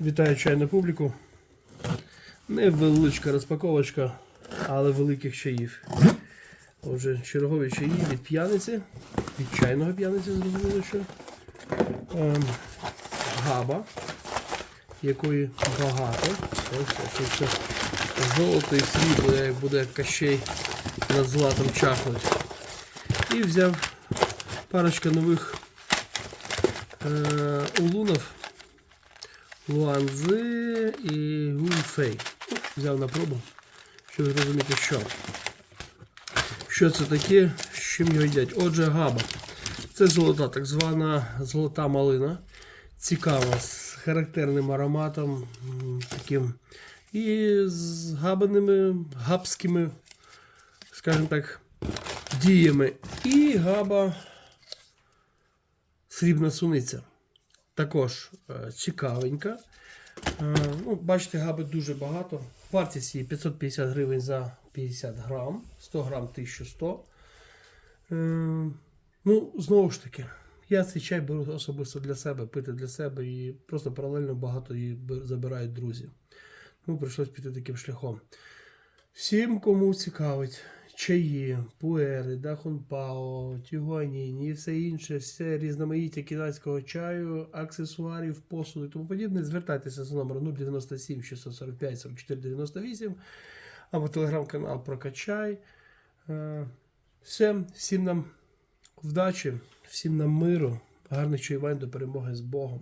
Вітаю чайну публіку. Невеличка розпаковочка, але великих чаїв. Отже, чергові чаї від п'яниці, від чайного п'яниці, зрозуміло, що. Ем, габа, якої багато. Ось ось це золото і срібло, як буде кащей над златом чахнуть. І взяв парочка нових е, улунів. Луанзи і Гуфей. Взяв на пробу, щоб зрозуміти, що. Що це таке, з чим його їдять. Отже, габа. Це золота, так звана золота малина. Цікава, з характерним ароматом таким. І з габаними, габськими, скажімо так, діями. І габа срібна суниця. Також е, цікавенька. Е, ну, бачите, габи дуже багато. Вартість її 550 гривень за 50 грам, 100 грам 1100. Е, ну, знову ж таки, я цей чай беру особисто для себе, пити для себе і просто паралельно багато її забирають друзі. Ну, прийшлось піти таким шляхом. Всім, кому цікавить чаї, пуери, дахунпао, тюгуаніні і все інше, все різноманіття китайського чаю, аксесуарів, посуду і тому подібне, звертайтеся за номером 097 645 44 98 або телеграм-канал Прокачай. Е, Все, всім нам вдачі, всім нам миру, гарних чаювань до перемоги з Богом.